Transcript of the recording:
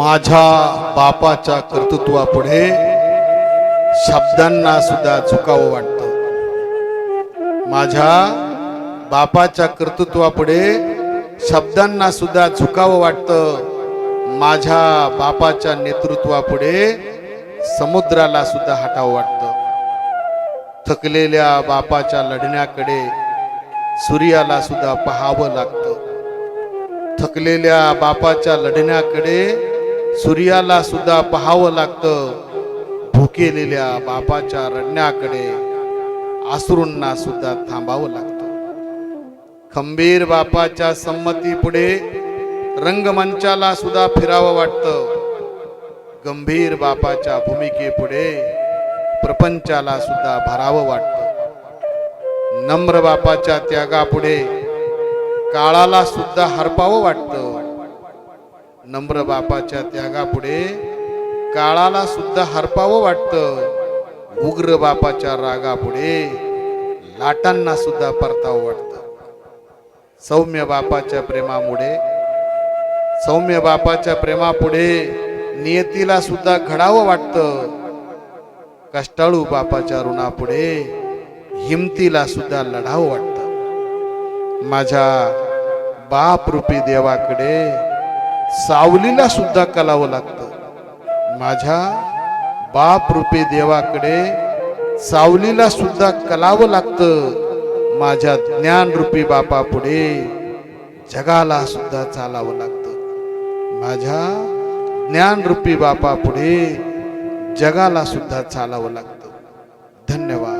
माझ्या बापाच्या कर्तृत्वापुढे शब्दांना सुद्धा झुकावं वाटतं. माझ्या बापाच्या कर्तृत्वापुढे शब्दांना सुद्धा झुकावं वाटतं. माझ्या बापाच्या नेतृत्वापुढे समुद्राला सुद्धा हटावं वाटतं. थकलेल्या बापाच्या लढण्याकडे सूर्याला सुद्धा पाहावं लागतं. थकलेल्या बापाच्या लढण्याकडे सूर्याला सुद्धा पाहावं लागतं. भुकेलेल्या बापाच्या रडण्याकडे आसरूंना सुद्धा थांबावं लागतं. खंबीर बापाच्या संमती पुढे रंगमंचाला सुद्धा फिरावं वाटतं. गंभीर बापाच्या भूमिकेपुढे प्रपंचाला सुद्धा भरावं वाटतं. नम्र बापाच्या त्यागापुढे काळाला सुद्धा हरपावं वाटतं. नम्र बापाच्या त्यागापुढे काळाला सुद्धा हरपावं वाटतं. उग्र बापाच्या रागापुढे लाटांना सुद्धा परतावं वाटतं. सौम्य बापाच्या प्रेमामुळे सौम्य बापाच्या प्रेमापुढे नियतीला सुद्धा घडावं वाटतं. कष्टाळू बापाच्या ऋणापुढे हिमतीला सुद्धा लढावं वाटतं. माझ्या बाप रूपी देवाकडे सावलीला सुद्धा कलावं लागतं. माझ्या बाप रूपे देवाकडे सावलीला सुद्धा कलावं लागतं. माझ्या ज्ञान रूपी बापा पुढे जगाला सुद्धा चालावं लागतं. माझ्या ज्ञान रूपी बापा पुढे जगाला सुद्धा चालावं लागतं. धन्यवाद.